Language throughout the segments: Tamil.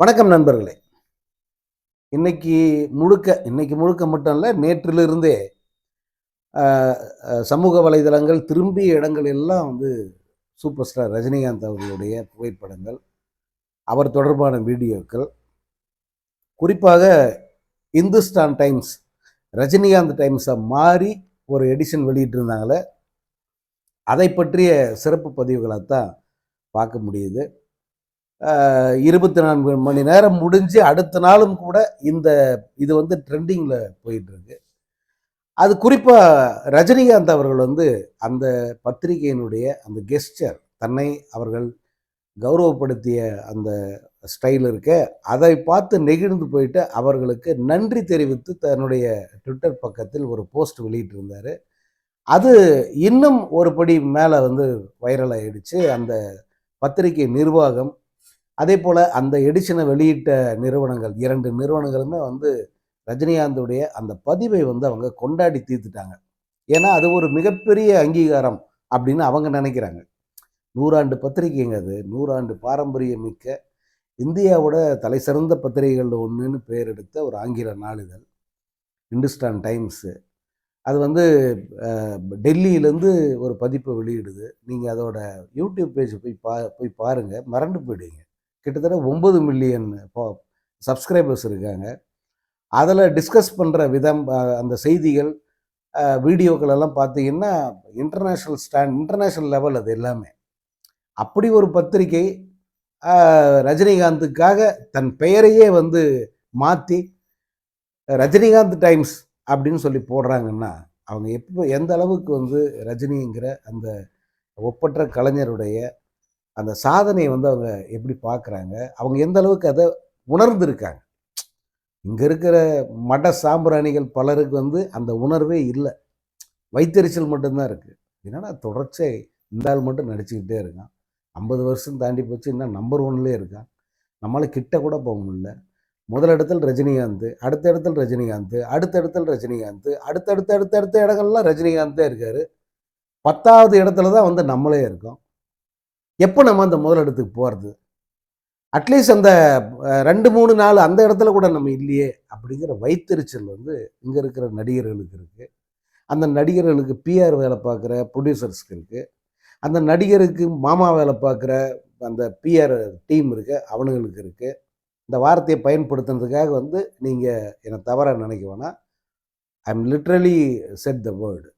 வணக்கம் நண்பர்களே. இன்னைக்கு முழுக்க இன்னைக்கு முழுக்க மட்டும் இல்லை நேற்றிலிருந்தே சமூக வலைதளங்கள் திரும்பிய இடங்கள் எல்லாம் வந்து சூப்பர் ஸ்டார் ரஜினிகாந்த் அவர்களுடைய புகைப்படங்கள் அவர் தொடர்பான வீடியோக்கள். குறிப்பாக இந்துஸ்தான் டைம்ஸ் ரஜினிகாந்த் டைம்ஸை மாறி ஒரு எடிஷன் வெளியிட்டிருந்தாங்களே அதை பற்றிய சிறப்பு பதிவுகளை தான் பார்க்க முடியுது. இருபத்தி நான்கு மணி நேரம் முடிஞ்சு அடுத்த நாளும் கூட இந்த இது வந்து ட்ரெண்டிங்கில் போயிட்டுருக்கு. அது குறிப்பாக ரஜினிகாந்த் அவர்கள் வந்து அந்த பத்திரிகையினுடைய அந்த கெஸ்டர் தன்னை அவர்கள் கௌரவப்படுத்திய அந்த ஸ்டைல் இருக்க. அதை பார்த்து நெகிழ்ந்து போயிட்டு அவர்களுக்கு நன்றி தெரிவித்து தன்னுடைய ட்விட்டர் பக்கத்தில் ஒரு போஸ்ட் வெளியிட்டிருந்தார். அது இன்னும் ஒரு படி மேலே வந்து வைரல் ஆயிடுச்சு. அந்த பத்திரிகை நிர்வாகம் அதே போல் அந்த எடிஷனை வெளியிட்ட நிறுவனங்கள் இரண்டு நிறுவனங்களுமே வந்து ரஜினிகாந்துடைய அந்த பதிவை வந்து அவங்க கொண்டாடி தீர்த்துட்டாங்க. ஏன்னா அது ஒரு மிகப்பெரிய அங்கீகாரம் அப்படின்னு அவங்க நினைக்கிறாங்க. நூறாண்டு பத்திரிகைங்க அது. நூறாண்டு பாரம்பரியம் மிக்க இந்தியாவோட தலை சிறந்த பத்திரிகைகளில் ஒன்றுன்னு பேர் எடுத்த ஒரு ஆங்கில நாளிதழ் இந்துஸ்தான் டைம்ஸு. அது வந்து டெல்லியிலேருந்து ஒரு பதிப்பை வெளியிடுது. நீங்கள் அதோட யூடியூப் பேஜ் போய் பா போய் பாருங்கள் மறந்து போயிடுவீங்க. கிட்டத்தட்ட ஒம்பது மில்லியன் சப்ஸ்கிரைபர்ஸ் இருக்காங்க. அதில் டிஸ்கஸ் பண்ணுற விதம் அந்த செய்திகள் வீடியோக்கள் எல்லாம் பார்த்தீங்கன்னா இன்டர்நேஷ்னல் ஸ்டாண்ட் இன்டர்நேஷ்னல் லெவல் அது எல்லாமே. அப்படி ஒரு பத்திரிகை ரஜினிகாந்துக்காக தன் பெயரையே வந்து மாற்றி ரஜினிகாந்த் டைம்ஸ் அப்படின்னு சொல்லி போடுறாங்கன்னா அவங்க எப்போ எந்த அளவுக்கு வந்து ரஜினிங்கிற அந்த ஒப்பற்ற கலைஞருடைய அந்த சாதனையை வந்து அவங்க எப்படி பார்க்குறாங்க? அவங்க எந்த அளவுக்கு அதை உணர்ந்திருக்காங்க? இங்கே இருக்கிற மட சாம்பிராணிகள் பலருக்கு வந்து அந்த உணர்வே இல்லை. வைத்தறிச்சல் மட்டும்தான் இருக்குது என்னென்னா தொடர்ச்சியை இந்த ஆள் மட்டும் நடிச்சுக்கிட்டே இருக்கான். ஐம்பது வருஷம் தாண்டி போச்சு இன்னும் நம்பர் ஒன்லேயே இருக்கான். நம்மளால் கிட்ட கூட போக முடியல. முதலிடத்தில் ரஜினிகாந்த் அடுத்த இடத்துல ரஜினிகாந்த் அடுத்த இடத்தில் ரஜினிகாந்த் அடுத்தடுத்த அடுத்த அடுத்த இடங்கள்லாம் ரஜினிகாந்தே இருக்கார். பத்தாவது இடத்துல தான் வந்து நம்மளே இருக்கோம். எப்போ நம்ம அந்த முதலிடத்துக்கு போகிறது அட்லீஸ்ட் அந்த ரெண்டு மூணு நாள் அந்த இடத்துல கூட நம்ம இல்லையே அப்படிங்கிற வைத்தறிச்சல் வந்து இங்கே இருக்கிற நடிகர்களுக்கு இருக்குது அந்த நடிகர்களுக்கு பிஆர் வேலை பார்க்குற ப்ரொடியூசர்ஸ்க்கு இருக்குது அந்த நடிகருக்கு மாமா வேலை பார்க்குற அந்த பிஆர் டீம் இருக்கு அவனுங்களுக்கு இருக்குது இந்த வார்த்தையை பயன்படுத்துனதுக்காக வந்து நீங்கள் என்னை தவறாக நினைக்க வேணாம். I am literally said the word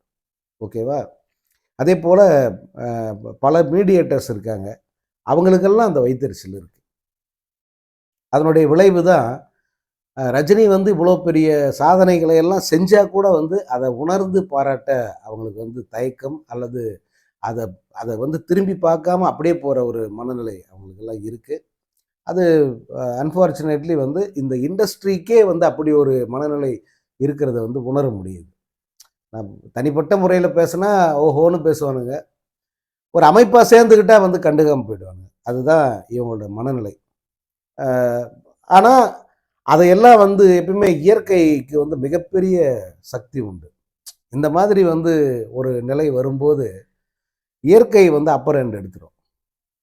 ஓகேவா அதே போல் பல மீடியேட்டர்ஸ் இருக்காங்க. அவங்களுக்கெல்லாம் அந்த வைத்தறிச்சல் இருக்குது அதனுடைய விளைவு தான் ரஜினி வந்து இவ்வளோ பெரிய சாதனைகளை எல்லாம் செஞ்சால் கூட வந்து அதை உணர்ந்து பாராட்ட அவங்களுக்கு வந்து தயக்கம் அல்லது அதை அதை வந்து திரும்பி பார்க்காம அப்படியே போகிற ஒரு மனநிலை அவங்களுக்கெல்லாம் இருக்குது அது அன்ஃபார்ச்சுனேட்லி வந்து இந்த இண்டஸ்ட்ரிக்கே வந்து அப்படி ஒரு மனநிலை இருக்கிறத வந்து உணர முடியுது. நான் தனிப்பட்ட முறையில் பேசினா ஓஹோன்னு பேசுவானுங்க. ஒரு அமைப்பாக சேர்ந்துக்கிட்டா வந்து கண்டுக்காமல் போயிடுவாங்க அதுதான் இவங்களோட மனநிலை. ஆனால் அதையெல்லாம் வந்து எப்பயுமே இயற்கைக்கு வந்து மிகப்பெரிய சக்தி உண்டு. இந்த மாதிரி வந்து ஒரு நிலை வரும்போது இயற்கை வந்து அப்பர் ஹேண்ட் எடுத்துடும்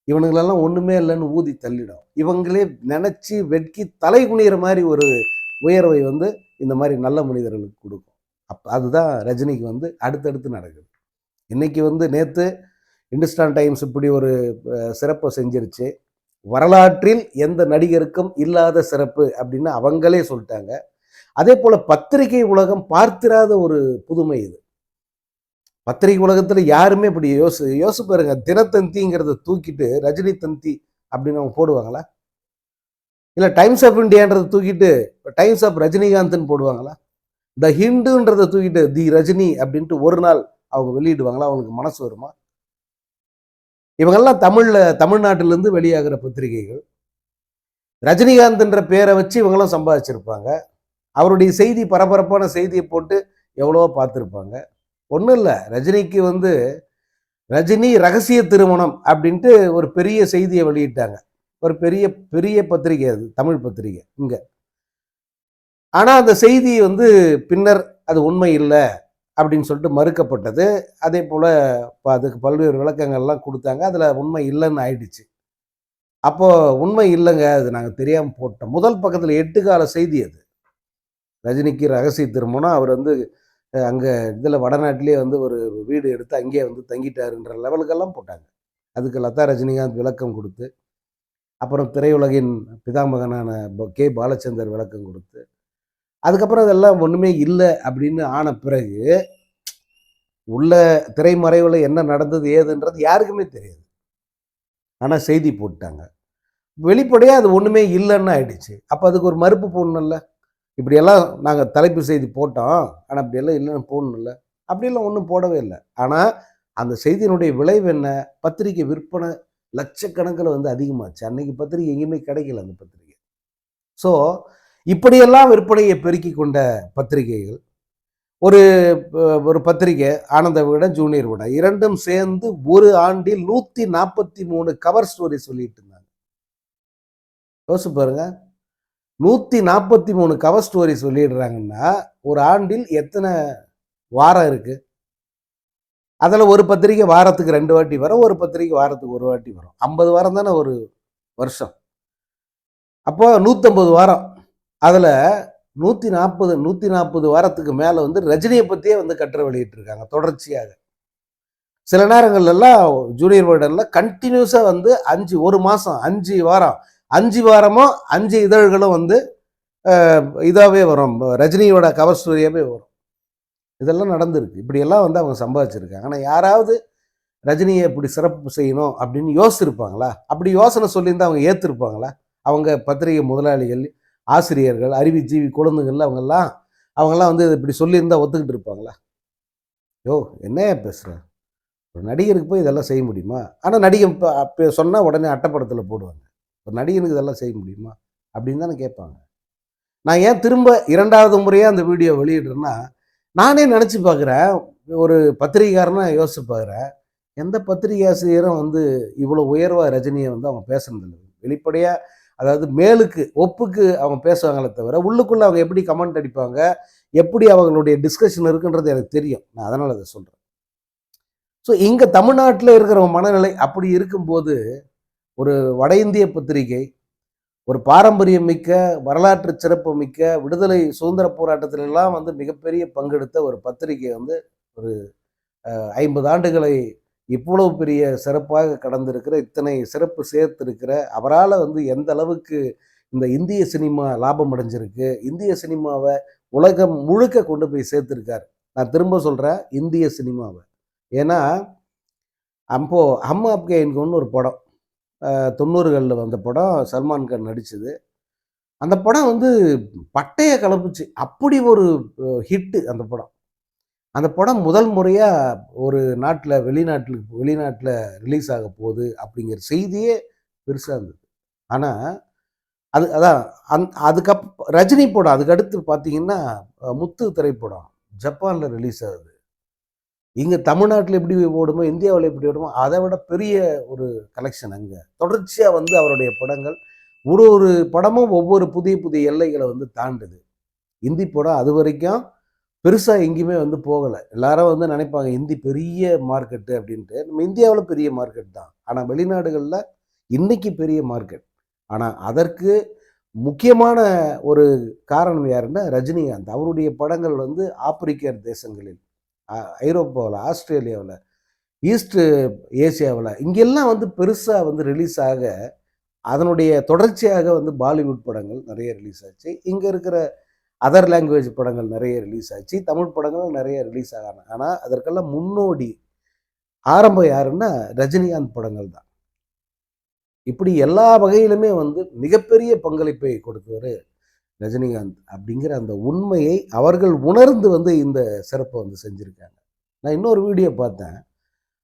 இவனுங்களெல்லாம் ஒன்றுமே இல்லைன்னு ஊதி தள்ளிடும். இவங்களே நினச்சி வெட்கி தலை குனிகிற மாதிரி ஒரு உயர்வை வந்து இந்த மாதிரி நல்ல மனிதர்களுக்கு கொடுக்கும். அப் அதுதான் ரஜினிக்கு வந்து அடுத்தடுத்து நடக்குது. இன்னைக்கு வந்து நேற்று இந்துஸ்தான் டைம்ஸ் இப்படி ஒரு சிறப்பை செஞ்சிருச்சு. வரலாற்றில் எந்த நடிகருக்கும் இல்லாத சிறப்பு அப்படின்னு அவங்களே சொல்லிட்டாங்க. அதே போல் பத்திரிகை உலகம் பார்த்திராத ஒரு புதுமை இது. பத்திரிகை உலகத்தில் யாருமே இப்படி யோசி யோசி பாருங்க. தினத்தந்திங்கிறத தூக்கிட்டு ரஜினி தந்தி அப்படின்னு அவங்க போடுவாங்களா? இல்லை டைம்ஸ் ஆஃப் இந்தியான்றதை தூக்கிட்டு டைம்ஸ் ஆஃப் ரஜினிகாந்த்னு போடுவாங்களா? த ஹிண்டுன்றதை தூக்கிட்டு தி ரஜினி அப்படின்ட்டு ஒரு நாள் அவங்க வெளியிடுவாங்களா? அவங்களுக்கு மனசு வருமா? இவங்கெல்லாம் தமிழில் தமிழ்நாட்டிலேருந்து வெளியாகிற பத்திரிகைகள். ரஜினிகாந்த்ன்ற பேரை வச்சு இவங்கெல்லாம் சம்பாதிச்சிருப்பாங்க. அவருடைய செய்தி பரபரப்பான செய்தியை போட்டு எவ்வளவோ பார்த்துருப்பாங்க. ஒன்றும் இல்லை. ரஜினிக்கு வந்து ரஜினி ரகசிய திருமணம் அப்படின்ட்டு ஒரு பெரிய செய்தியை வெளியிட்டாங்க. ஒரு பெரிய பெரிய பத்திரிகை அது தமிழ் பத்திரிகை இங்கே. ஆனால் அந்த செய்தி வந்து பின்னர் அது உண்மை இல்லை அப்படின்னு சொல்லிட்டு மறுக்கப்பட்டது. அதே போல் அதுக்கு பல்வேறு விளக்கங்கள்லாம் கொடுத்தாங்க. அதில் உண்மை இல்லைன்னு ஆயிடுச்சு. அப்போது உண்மை இல்லைங்க அது நாங்கள் தெரியாமல் போட்டோம். முதல் பக்கத்தில் எட்டு கால செய்தி அது. ரஜினிக்கு ரகசிய திருமணம். அவர் வந்து அங்கே இதில் வடநாட்டிலே வந்து ஒரு வீடு எடுத்து அங்கேயே வந்து தங்கிட்டாருன்ற லெவலுக்கெல்லாம் போட்டாங்க. அதுக்கு லதா ரஜினிகாந்த் விளக்கம் கொடுத்து அப்புறம் திரையுலகின் பிதாமகனான கே. பாலச்சந்தர் விளக்கம் கொடுத்து அதுக்கப்புறம் அதெல்லாம் ஒன்றுமே இல்லை அப்படின்னு ஆன பிறகு உள்ள திரைமறைவில் என்ன நடந்தது ஏதுன்றது யாருக்குமே தெரியாது. ஆனால் செய்தி போட்டாங்க வெளிப்படையாக அது ஒன்றுமே இல்லைன்னு ஆயிடுச்சு. அப்போ அதுக்கு ஒரு மறுப்பு போடணும்ல. இப்படியெல்லாம் நாங்கள் தலைப்பு செய்தி போட்டோம். ஆனால் அப்படியெல்லாம் இல்லைன்னு போடணும்ல. அப்படியெல்லாம் ஒன்றும் போடவே இல்லை. ஆனால் அந்த செய்தியினுடைய விளைவு என்ன? பத்திரிக்கை விற்பனை லட்சக்கணக்கில் வந்து அதிகமாச்சு. அன்னைக்கு பத்திரிக்கை எங்கேயுமே கிடைக்கல அந்த பத்திரிக்கை. ஸோ இப்படியெல்லாம் விற்பனையை பெருக்கி கொண்ட பத்திரிகைகள் ஒரு ஒரு பத்திரிகை ஆனந்த விகடன் ஜூனியர் விகடன் இரண்டும் சேர்ந்து ஒரு ஆண்டில் நூற்றி நாற்பத்தி மூணு கவர் ஸ்டோரி சொல்லிட்டு இருந்தாங்க. யோசிச்சு பாருங்க. நூற்றி நாற்பத்தி மூணு கவர் ஸ்டோரி சொல்லிடுறாங்கன்னா ஒரு ஆண்டில் எத்தனை வாரம் இருக்கு? அதில் ஒரு பத்திரிக்கை வாரத்துக்கு ரெண்டு வாட்டி வரும் ஒரு பத்திரிக்கை வாரத்துக்கு ஒரு வாட்டி வரும். ஐம்பது வாரம் தானே ஒரு வருஷம். அப்போ நூற்றம்பது வாரம். அதில் நூற்றி நாற்பது நூற்றி நாற்பது வாரத்துக்கு மேலே வந்து ரஜினியை பற்றியே வந்து கட்டுரை வெளியிட்டிருக்காங்க தொடர்ச்சியாக. சில நேரங்கள்லாம் ஜூனியர் வேர்டனில் கண்டினியூஸாக வந்து அஞ்சு ஒரு மாதம் அஞ்சு வாரம் அஞ்சு வாரமும் அஞ்சு இதழ்களும் வந்து இதாகவே வரும். ரஜினியோட கவர் ஸ்டோரியாகவே வரும். இதெல்லாம் நடந்திருக்கு. இப்படியெல்லாம் வந்து அவங்க சம்பாதிச்சிருக்காங்க. ஆனால் யாராவது ரஜினியை இப்படி சிறப்பு செய்யணும் அப்படின்னு யோசிச்சிருப்பாங்களா? அப்படி யோசனை சொல்லியிருந்தால் அவங்க ஏற்றிருப்பாங்களா அவங்க பத்திரிகை முதலாளிகள் ஆசிரியர்கள் அறிவிஜீவி குழந்தைகள் அவங்கெல்லாம் அவங்கெல்லாம் வந்து இப்படி சொல்லியிருந்தா ஒத்துக்கிட்டு இருப்பாங்களா? யோ என்ன பேசுகிற ஒரு நடிகருக்கு போய் இதெல்லாம் செய்ய முடியுமா? ஆனால் நடிகன் இப்போ அப்போ சொன்னால் உடனே அட்டப்படத்தில் போடுவாங்க. ஒரு நடிகனுக்கு இதெல்லாம் செய்ய முடியுமா? அப்படின்னு தானே கேட்பாங்க. நான் ஏன் திரும்ப இரண்டாவது முறையாக அந்த வீடியோ வெளியிடுறேன்னா நானே நினச்சி பார்க்குறேன் ஒரு பத்திரிகைக்காரனாக யோசிச்சு பார்க்குறேன் எந்த பத்திரிகை ஆசிரியரும் வந்து இவ்வளோ உயர்வாக ரஜினியை வந்து அவங்க பேசுனதில்லை. வெளிப்படையாக அதாவது மேலுக்கு ஒப்புக்கு அவங்க பேசுவாங்களே தவிர உள்ளுக்குள்ளே அவங்க எப்படி கமெண்ட் அடிப்பாங்க எப்படி அவங்களுடைய டிஸ்கஷன் இருக்குன்றது எனக்கு தெரியும். நான் அதனால் அதை சொல்கிறேன் ஸோ இங்கே தமிழ்நாட்டில் இருக்கிற மனநிலை அப்படி இருக்கும்போது ஒரு வட இந்திய பத்திரிகை ஒரு பாரம்பரியம் மிக்க வரலாற்று சிறப்பு மிக்க விடுதலை சுதந்திர போராட்டத்திலெல்லாம் வந்து மிகப்பெரிய பங்கெடுத்த ஒரு பத்திரிகை வந்து ஒரு ஐம்பது ஆண்டுகளை இவ்வளவு பெரிய சிறப்பாக கடந்திருக்கிற இத்தனை சிறப்பு சேர்த்திருக்கிற அவரால் வந்து எந்த அளவுக்கு இந்த இந்திய சினிமா லாபம் அடைஞ்சிருக்கு இந்திய சினிமாவை உலகம் முழுக்க கொண்டு போய் சேர்த்துருக்காரு. நான் திரும்ப சொல்கிறேன் இந்திய சினிமாவை. ஏன்னா அப்போ ஹம் ஆப்கே இன்கோன்னு ஒரு படம் தொண்ணூறுகளில் வந்த படம் சல்மான் கான் நடித்தது அந்த படம் வந்து பட்டையை கலப்புச்சு. அப்படி ஒரு ஹிட்டு அந்த படம். அந்த படம் முதல் முறையாக ஒரு நாட்டில் வெளிநாட்டில் வெளிநாட்டில் ரிலீஸ் ஆக போகுது அப்படிங்கிற செய்தியே பெருசாக இருந்தது. ஆனால் அது அதான் அந் அதுக்கப் ரஜினி படம் அதுக்கடுத்து பார்த்தீங்கன்னா முத்து திரைப்படம் ஜப்பானில் ரிலீஸ் ஆகுது. இங்கே தமிழ்நாட்டில் எப்படி ஓடுமோ இந்தியாவில் எப்படி ஓடுமோ அதை விட பெரிய ஒரு கலெக்ஷன் அங்கே. தொடர்ச்சியாக வந்து அவருடைய படங்கள் ஒரு ஒரு படமும் ஒவ்வொரு புதிய புதிய எல்லைகளை வந்து தாண்டுது. இந்தி படம் அது வரைக்கும் பெருசாக எங்கேயுமே வந்து போகலை. எல்லாரும் வந்து நினைப்பாங்க இந்தி பெரிய மார்க்கெட்டு அப்படின்ட்டு. நம்ம இந்தியாவில் பெரிய மார்க்கெட் தான். ஆனால் வெளிநாடுகளில் இன்னைக்கு பெரிய மார்க்கெட் ஆனால் அதற்கு முக்கியமான ஒரு காரணம் யாருன்னா ரஜினிகாந்த். அவருடைய படங்கள் வந்து ஆப்பிரிக்க தேசங்களில் ஐரோப்பாவில் ஆஸ்திரேலியாவில் ஈஸ்ட் ஏசியாவில் இங்கெல்லாம் வந்து பெருசாக வந்து ரிலீஸ் ஆக அதனுடைய தொடர்ச்சியாக வந்து பாலிவுட் படங்கள் நிறைய ரிலீஸ் ஆச்சு. இங்கே இருக்கிற அதர் லாங்குவேஜ் படங்கள் நிறைய ரிலீஸ் ஆச்சு. தமிழ் படங்களும் நிறைய ரிலீஸ் ஆகாங்க ஆனால் அதற்கெல்லாம் முன்னோடி ஆரம்பம் யாருன்னா ரஜினிகாந்த் படங்கள் தான். இப்படி எல்லா வகையிலுமே வந்து மிகப்பெரிய பங்களிப்பை கொடுத்தவர் ரஜினிகாந்த் அப்படிங்கிற அந்த உண்மையை அவர்கள் உணர்ந்து வந்து இந்த சிறப்பை வந்து செஞ்சுருக்காங்க. நான் இன்னொரு வீடியோ பார்த்தேன்.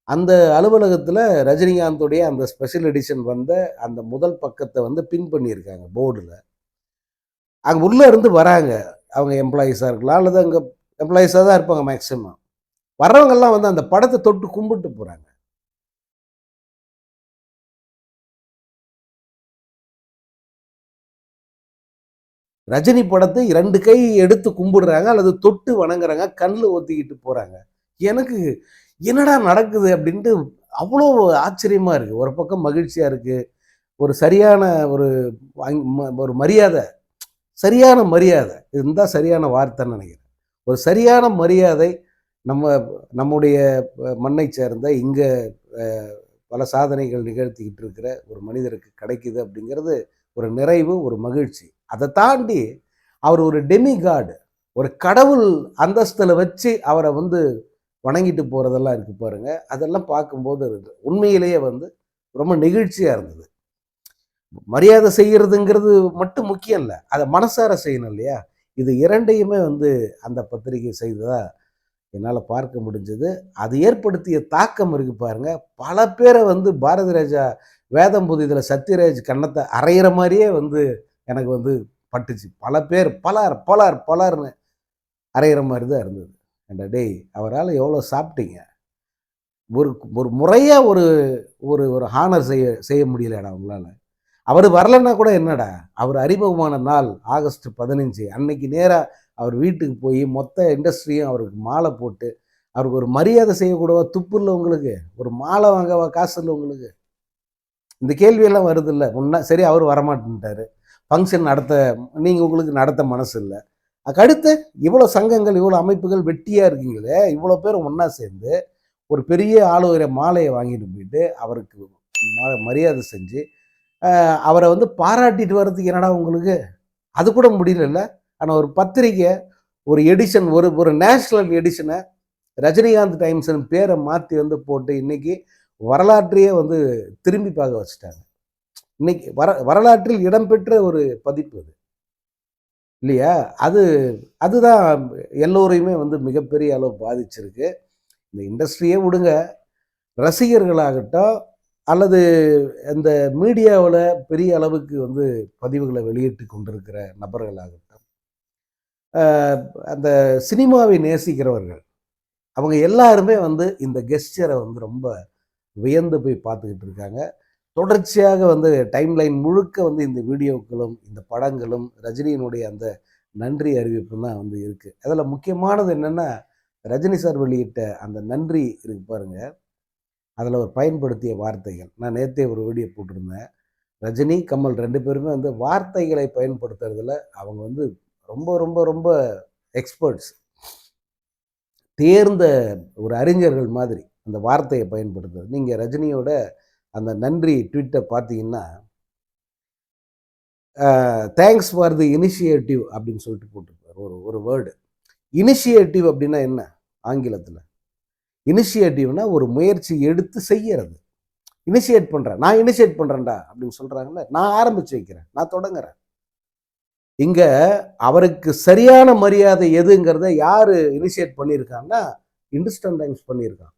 அந்த அலுவலகத்தில் ரஜினிகாந்தோடைய அந்த ஸ்பெஷல் எடிஷன் வந்த அந்த முதல் பக்கத்தை வந்து பின் பண்ணியிருக்காங்க போர்டில் அங்கே உள்ளே இருந்து வராங்க. அவங்க எம்ப்ளாயீஸாக இருக்கலாம் அல்லது அங்கே எம்ப்ளாயீஸாக தான் இருப்பாங்க மேக்ஸிமம் வர்றவங்கெல்லாம் வந்து அந்த படத்தை தொட்டு கும்பிட்டு போகிறாங்க ரஜினி படத்தை இரண்டு கை எடுத்து கும்பிடுறாங்க அல்லது தொட்டு வணங்குறாங்க கண்ணில் ஒத்திக்கிட்டு போகிறாங்க எனக்கு என்னடா நடக்குது அப்படின்ட்டு அவ்வளோ ஆச்சரியமாக இருக்குது ஒரு பக்கம் மகிழ்ச்சியாக இருக்குது ஒரு சரியான ஒரு ம- ஒரு மரியாதை சரியான மரியாதை. இதுதான் சரியான வார்த்தைன்னு நினைக்கிறேன். ஒரு சரியான மரியாதை நம்ம நம்முடைய மண்ணை சேர்ந்த இங்கே பல சாதனைகள் நிகழ்த்திக்கிட்டு இருக்கிற ஒரு மனிதருக்கு கிடைக்குது அப்படிங்கிறது ஒரு நிறைவு ஒரு மகிழ்ச்சி. அதை தாண்டி அவர் ஒரு டெமிகாடு ஒரு கடவுள் அந்தஸ்தில் வச்சு அவரை வந்து வணங்கிட்டு போகிறதெல்லாம் இருக்கு பாருங்கள் அதெல்லாம் பார்க்கும்போது உண்மையிலேயே வந்து ரொம்ப நெகிழ்ச்சியாக இருந்தது. மரியாதை செய்கிறதுங்கிறது மட்டும் முக்கியம் இல்லை. அதை மனசார செய்யணும் இல்லையா? இது இரண்டையுமே வந்து அந்த பத்திரிகை செய்ததாக என்னால் பார்க்க முடிஞ்சது. அது ஏற்படுத்திய தாக்கம் இருக்கு பாருங்க. பல பேரை வந்து பாரதி ராஜா வேதம் புதிதில் சத்யராஜ் கன்னத்தை அரைகிற மாதிரியே வந்து எனக்கு வந்து பட்டுச்சு. பல பேர் பலர் பலர் பலர்னு அரைகிற மாதிரி தான் இருந்தது. அந்த டேய் அவரால் எவ்வளோ சாப்பிட்டீங்க? ஒரு ஒரு முறையாக ஒரு ஒரு ஒரு ஹானர் செய்ய செய்ய முடியலடா உங்களால்? அவர் வரலன்னா கூட என்னடா? அவர் அறிமுகமான நாள் ஆகஸ்ட் பதினஞ்சு. அன்னைக்கு நேராக அவர் வீட்டுக்கு போய் மொத்த இண்டஸ்ட்ரியும் அவருக்கு மாலை போட்டு அவருக்கு ஒரு மரியாதை செய்யக்கூடவா? துப்பு இல்லை உங்களுக்கு. ஒரு மாலை வாங்கவா? காசு இல்லை உங்களுக்கு. இந்த கேள்வியெல்லாம் வருது இல்லை முன்னா சரி அவர் வரமாட்டேன்ட்டாரு. ஃபங்க்ஷன் நடத்த நீங்கள் உங்களுக்கு நடத்த மனசு இல்லை. அதுக்கு அடுத்து இவ்வளோ சங்கங்கள் இவ்வளோ அமைப்புகள் வெட்டியாக இருக்கீங்களே? இவ்வளோ பேர் ஒன்றா சேர்ந்து ஒரு பெரிய ஆளுகிற மாலையை வாங்கிட்டு போயிட்டு அவருக்கு மரியாதை செஞ்சு அவரை வந்து பாராட்டிட்டு வர்றதுக்கு என்னடா உங்களுக்கு? அது கூட முடியலல்ல. ஆனால் ஒரு பத்திரிக்கை ஒரு எடிஷன் ஒரு ஒரு நேஷ்னல் எடிஷனை ரஜினிகாந்த் டைம்ஸ்னு பேரை மாற்றி வந்து போட்டு இன்னைக்கு வரலாற்றையே வந்து திரும்பி பார்க்க வச்சுட்டாங்க. இன்னைக்கு வர வரலாற்றில் இடம்பெற்ற ஒரு பதிப்பு அது. இல்லையா? அது அதுதான் எல்லோரையுமே வந்து மிகப்பெரிய அளவு பாதிச்சிருக்கு. இந்த இண்டஸ்ட்ரியே விடுங்க. ரசிகர்களாகட்டும் அல்லது இந்த மீடியாவில் பெரிய அளவுக்கு வந்து பதிவுகளை வெளியிட்டு கொண்டிருக்கிற நபர்களாகட்டும் அந்த சினிமாவை நேசிக்கிறவர்கள் அவங்க எல்லாருமே வந்து இந்த கெஸ்டரை வந்து ரொம்ப வியந்து போய் பார்த்துக்கிட்டு இருக்காங்க. தொடர்ச்சியாக வந்து டைம்லைன் முழுக்க வந்து இந்த வீடியோக்களும் இந்த படங்களும் ரஜினியினுடைய அந்த நன்றி அறிவிப்பும் தான் வந்து இருக்குது அதில் முக்கியமானது என்னென்னா ரஜினி சார் வெளியிட்ட அந்த நன்றி இருக்கு பாருங்கள் அதில் ஒரு பயன்படுத்திய வார்த்தைகள். நான் நேற்றே ஒரு வீடியோ போட்டிருந்தேன். ரஜினி கமல் ரெண்டு பேருமே வந்து வார்த்தைகளை பயன்படுத்துறதுல அவங்க வந்து ரொம்ப ரொம்ப ரொம்ப எக்ஸ்பர்ட்ஸ் தேர்ந்த ஒரு அறிஞர்கள் மாதிரி அந்த வார்த்தையை பயன்படுத்துறது. நீங்கள் ரஜினியோட அந்த நன்றி ட்விட்டை பார்த்தீங்கன்னா தேங்க்ஸ் ஃபார் தி இனிஷியேட்டிவ் அப்படின்னு சொல்லிட்டு போட்டிருப்பார். ஒரு ஒரு வேர்டு இனிஷியேட்டிவ் அப்படின்னா என்ன? ஆங்கிலத்தில். இனிஷியேட்டிவ்னா ஒரு முயற்சி எடுத்து செய்யறது. இனிஷியேட் பண்ணுறேன் நான் இனிஷியேட் பண்ணுறேன்டா அப்படின்னு சொல்கிறாங்கல்ல நான் ஆரம்பித்து வைக்கிறேன். நான் தொடங்குறேன். இங்கே அவருக்கு சரியான மரியாதை எதுங்கிறத யார் இனிஷியேட் பண்ணியிருக்காங்கன்னா இந்துஸ்தான் டைம்ஸ் பண்ணியிருக்கான்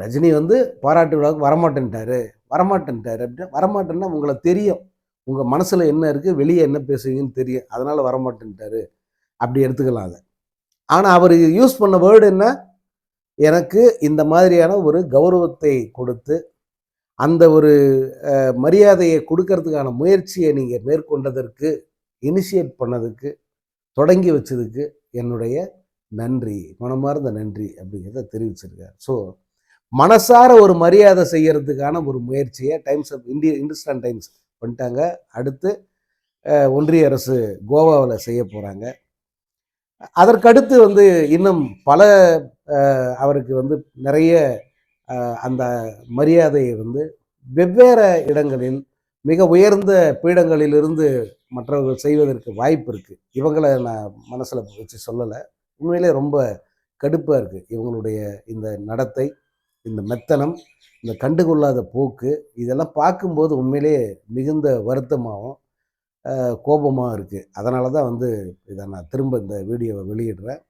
ரஜினி வந்து பாராட்டு விழாவுக்கு வரமாட்டேன்ட்டாரு. வரமாட்டேன்ட்டாரு அப்படின்னா வரமாட்டேன்னா உங்களை தெரியும். உங்கள் மனசில் என்ன இருக்குது வெளியே என்ன பேசுவீங்கன்னு தெரியும். அதனால் வரமாட்டேன்ட்டாரு. அப்படி எடுத்துக்கலாம் அதை. ஆனால் அவர் யூஸ் பண்ண வேர்டு என்ன? எனக்கு இந்த மாதிரியான ஒரு கௌரவத்தை கொடுத்து அந்த ஒரு மரியாதையை கொடுக்கறதுக்கான முயற்சியை நீங்கள் மேற்கொண்டதற்கு இனிஷியேட் பண்ணதுக்கு தொடங்கி வச்சதுக்கு என்னுடைய நன்றி மனமார்ந்த நன்றி அப்படிங்கிறத தெரிவிச்சிருக்கார். ஸோ மனசார ஒரு மரியாதை செய்யறதுக்கான ஒரு முயற்சியை டைம்ஸ் ஆஃப் இந்திய இந்துஸ்தான் டைம்ஸ் பண்ணிட்டாங்க அடுத்து ஒன்றிய அரசு கோவாவில் செய்ய போகிறாங்க அதற்கடுத்து வந்து இன்னும் பல அவருக்கு வந்து நிறைய அந்த மரியாதையை வந்து வெவ்வேறு இடங்களில் மிக உயர்ந்த பீடங்களிலிருந்து மற்றவர்கள் செய்வதற்கு வாய்ப்பு இருக்குது இவங்களை நான் மனசில் வச்சு சொல்லலை. உண்மையிலே ரொம்ப கடுப்பாக இருக்குது இவங்களுடைய இந்த நடத்தை இந்த மெத்தனம் இந்த கண்டுகொள்ளாத போக்கு இதெல்லாம் பார்க்கும்போது உண்மையிலே மிகுந்த வருத்தமாகவும் கோபமாக இருக்குது அதனால தான் வந்து இதை நான் திரும்ப இந்த வீடியோவை வெளியிடுறேன்.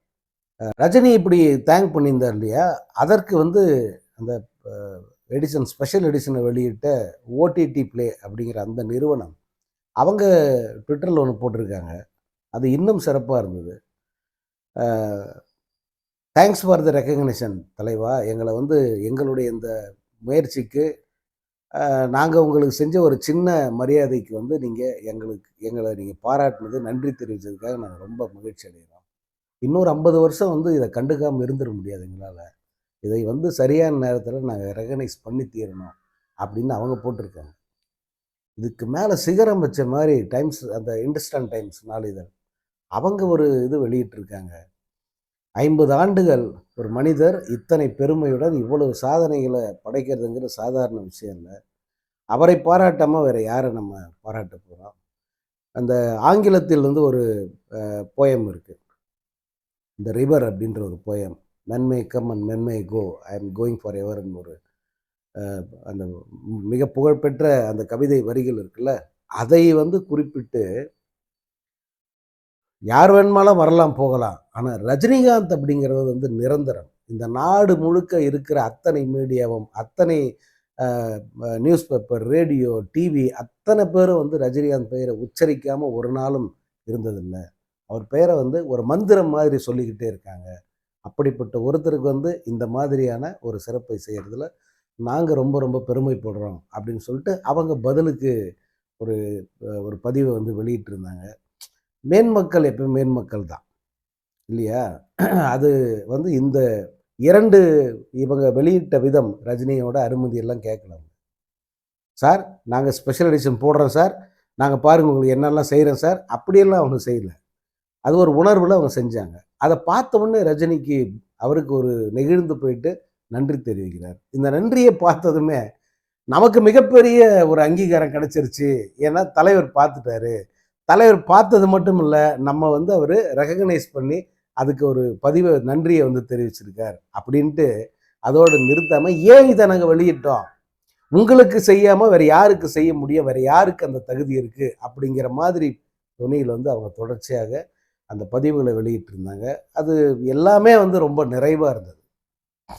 ரஜினி இப்படி தேங்க் பண்ணியிருந்தார் இல்லையா? அதற்கு வந்து அந்த எடிஷன் ஸ்பெஷல் எடிஷனை வெளியிட்ட ஓடிடி ப்ளே அப்படிங்கிற அந்த நிறுவனம் அவங்க ட்விட்டரில் ஒன்று போட்டிருக்காங்க. அது இன்னும் சிறப்பாக இருந்தது. தேங்க்ஸ் ஃபார் த ரெக்கக்னிஷன் தலைவா. எங்களை வந்து எங்களுடைய இந்த முயற்சிக்கு நாங்கள் உங்களுக்கு செஞ்ச ஒரு சின்ன மரியாதைக்கு வந்து நீங்கள் எங்களுக்கு எங்களை நீங்கள் பாராட்டினது நன்றி தெரிவித்ததுக்காக நாங்கள் ரொம்ப மகிழ்ச்சி அடைகிறோம் இன்னொரு ஐம்பது வருஷம் வந்து இதை கண்டுக்காமல் இருந்துட முடியாது எங்களால். இதை வந்து சரியான நேரத்தில் நாங்கள் ரெகனைஸ் பண்ணி தீரணும் அப்படின்னு அவங்க போட்டிருக்காங்க. இதுக்கு மேலே சிகரம் வச்ச மாதிரி டைம்ஸ் அந்த இண்டஸ்டன் டைம்ஸ் நாளிதழ் அவங்க ஒரு இது வெளியிட்டிருக்காங்க. ஐம்பது ஆண்டுகள் ஒரு மனிதர் இத்தனை பெருமையுடன் இவ்வளவு சாதனைகளை படைக்கிறதுங்கிற சாதாரண விஷயம் இல்லை. அவரை பாராட்டாமல் வேற யாரை நம்ம பாராட்ட போகிறோம் அந்த ஆங்கிலத்தில் வந்து ஒரு போயம் இருக்குது இந்த ரிவர் அப்படின்ற ஒரு போயம் மென்மை கம் அண்ட் மென்மை go I am going for எவர்னு ஒரு அந்த மிக புகழ்பெற்ற அந்த கவிதை வரிகள் இருக்குல்ல அதை வந்து குறிப்பிட்டு யார் வேணுமாலும் வரலாம் போகலாம். ஆனால் ரஜினிகாந்த் அப்படிங்கிறது வந்து நிரந்தரம். இந்த நாடு முழுக்க இருக்கிற அத்தனை மீடியாவும் அத்தனை நியூஸ் பேப்பர் ரேடியோ டிவி அத்தனை பேரும் வந்து ரஜினிகாந்த் பெயரை உச்சரிக்காமல் ஒரு நாளும் இருந்ததில்லை. அவர் பெயரை வந்து ஒரு மந்திரம் மாதிரி சொல்லிக்கிட்டே இருக்காங்க. அப்படிப்பட்ட ஒருத்தருக்கு வந்து இந்த மாதிரியான ஒரு சிறப்பை செய்கிறதுல நாங்கள் ரொம்ப ரொம்ப பெருமைப்படுறோம் அப்படின்னு சொல்லிட்டு அவங்க பதிலுக்கு ஒரு ஒரு பதிவை வந்து வெளியிட்டிருந்தாங்க. மேன்மக்கள் எப்பவும் மேன்மக்கள் தான் இல்லையா? அது வந்து இந்த இரண்டு இவங்க வெளியிட்ட விதம் ரஜினியோட அனுமதியெல்லாம் கேட்கலாம் சார் நாங்கள் ஸ்பெஷல் எடிஷன் போடுறோம் சார். நாங்கள் பாருங்கள் உங்களுக்கு என்னெல்லாம் செய்கிறோம் சார். அப்படியெல்லாம் அவங்க செய்யலை. அது ஒரு உணர்வில் அவங்க செஞ்சாங்க. அதை பார்த்த உடனே ரஜினிக்கு அவருக்கு ஒரு நெகிழ்ந்து போயிட்டு நன்றி தெரிவிக்கிறார். இந்த நன்றியை பார்த்ததுமே நமக்கு மிகப்பெரிய ஒரு அங்கீகாரம் கிடைச்சிருச்சு. ஏன்னா தலைவர் பார்த்துட்டாரு. தலைவர் பார்த்தது மட்டும் இல்லை நம்ம வந்து அவர் ரெகக்னைஸ் பண்ணி அதுக்கு ஒரு பதிவை நன்றியை வந்து தெரிவிச்சிருக்கார் அப்படின்ட்டு அதோடு நிறுத்தாமல் ஏன் இதை நாங்கள் வெளியிட்டோம்? உங்களுக்கு செய்யாமல் வேறு யாருக்கு செய்ய முடியும்? வேறு யாருக்கு அந்த தகுதி இருக்குது அப்படிங்கிற மாதிரி துணியில் வந்து அவங்க தொடர்ச்சியாக அந்த பதிவுகளை வெளியிட்டிருந்தாங்க. அது எல்லாமே வந்து ரொம்ப நிறைவாக இருந்தது.